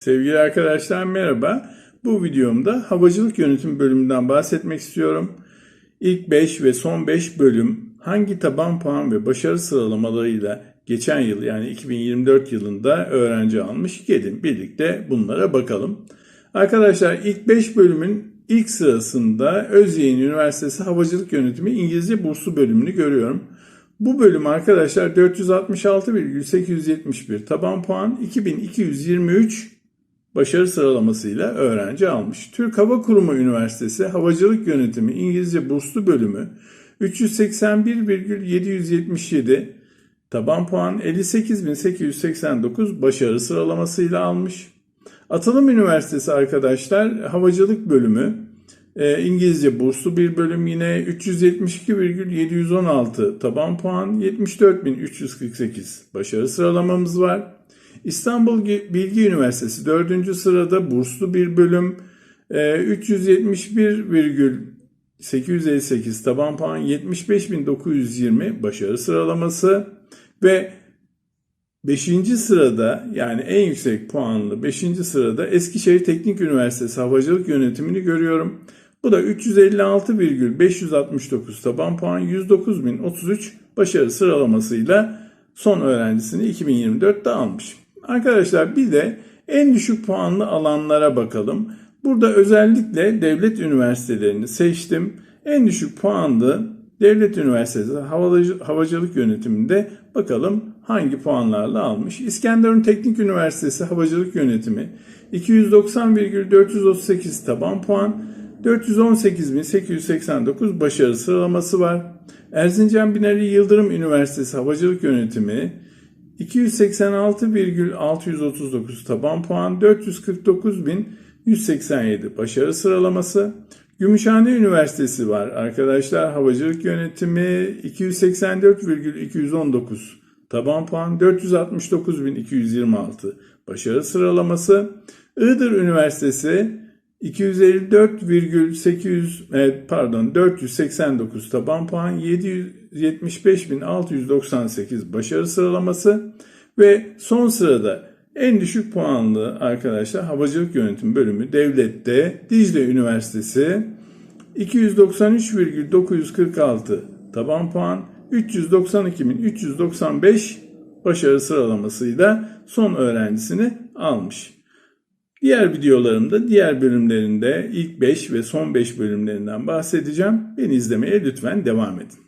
Sevgili arkadaşlar merhaba. Bu videomda havacılık yönetimi bölümünden bahsetmek istiyorum. İlk 5 ve son 5 bölüm hangi taban puan ve başarı sıralamalarıyla geçen yıl yani 2024 yılında öğrenci almış? Gelin birlikte bunlara bakalım. Arkadaşlar ilk 5 bölümün ilk sırasında Özyeğin Üniversitesi Havacılık Yönetimi İngilizce burslu bölümünü görüyorum. Bu bölüm arkadaşlar 466,871 taban puan 2223 başarı sıralamasıyla öğrenci almış. Türk Hava Kurumu Üniversitesi Havacılık Yönetimi İngilizce burslu bölümü 381,777 taban puan 58.889 başarı sıralamasıyla almış. Atılım Üniversitesi arkadaşlar havacılık bölümü e, İngilizce burslu bir bölüm yine 372,716 taban puan 74.348 başarı sıralamamız var. İstanbul Bilgi Üniversitesi 4. sırada burslu bir bölüm e, 371,858 taban puan 75.920 başarı sıralaması ve 5. sırada yani en yüksek puanlı 5. sırada Eskişehir Teknik Üniversitesi Havacılık Yönetimini görüyorum. Bu da 356,569 taban puan 109.033 başarı sıralamasıyla son öğrencisini 2024'te almış. Arkadaşlar bir de en düşük puanlı alanlara bakalım. Burada özellikle devlet üniversitelerini seçtim. En düşük puanlı devlet üniversitesi havacılık yönetiminde bakalım hangi puanlarla almış. İskenderun Teknik Üniversitesi Havacılık Yönetimi 290,438 taban puan, 418.889 başarı sıralaması var. Erzincan Binali Yıldırım Üniversitesi Havacılık Yönetimi 286,639 taban puan, 449.187 başarı sıralaması. Gümüşhane Üniversitesi var arkadaşlar. Havacılık Yönetimi 284,219 taban puan, 469.226 başarı sıralaması. Iğdır Üniversitesi 254,800 pardon 489 taban puan 775.698 başarı sıralaması ve son sırada en düşük puanlı arkadaşlar havacılık yönetim bölümü devlette Dicle Üniversitesi 293,946 taban puan 392.395 başarı sıralamasıyla son öğrencisini almış. Diğer videolarımda diğer bölümlerinde ilk 5 ve son 5 bölümlerinden bahsedeceğim. Beni izlemeye lütfen devam edin.